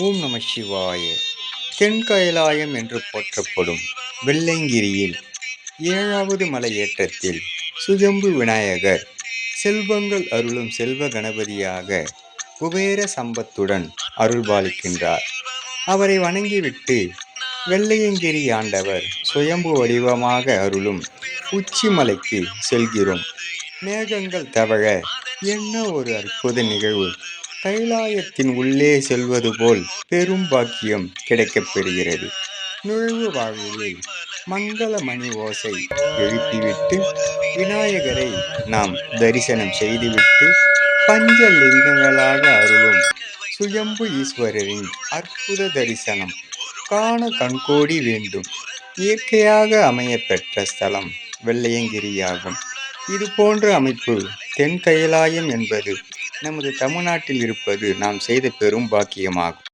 ஓம் நம சிவாய. தென்கயலாயம் என்று போற்றப்படும் வெள்ளங்கிரியில் ஏழாவது மலையேற்றத்தில் சுஜம்பு விநாயகர் செல்வங்கள் அருளும் செல்வ கணபதியாக குபேர சம்பத்துடன் அருள்பாலிக்கின்றார். அவரை வணங்கிவிட்டு வெள்ளையங்கிரி ஆண்டவர் சுயம்பு வடிவமாக அருளும் உச்சிமலைக்கு செல்கிறோம். மேகங்கள் தவழ என்ன ஒரு அற்புத நிகழ்வு. கைலாயத்தின் உள்ளே செல்வது போல் பெரும் பாக்கியம் கிடைக்கப் பெறுகிறது. நுழைவு வாழ்வில் மங்கள மணி ஓசை எழுப்பிவிட்டு விநாயகரை நாம் தரிசனம் செய்துவிட்டு பஞ்சலிங்கங்களாக அருளும் சுயம்பு ஈஸ்வரரின் அற்புத தரிசனம் காண கண்கோடி வேண்டும். இயற்கையாக அமைய பெற்ற ஸ்தலம் வெள்ளையங்கிரியாகும். இது போன்ற அமைப்பு தென் கைலாயம் என்பது நமது தமிழ்நாட்டில் இருப்பது நாம் செய்த பெரும் பாக்கியமாகும்.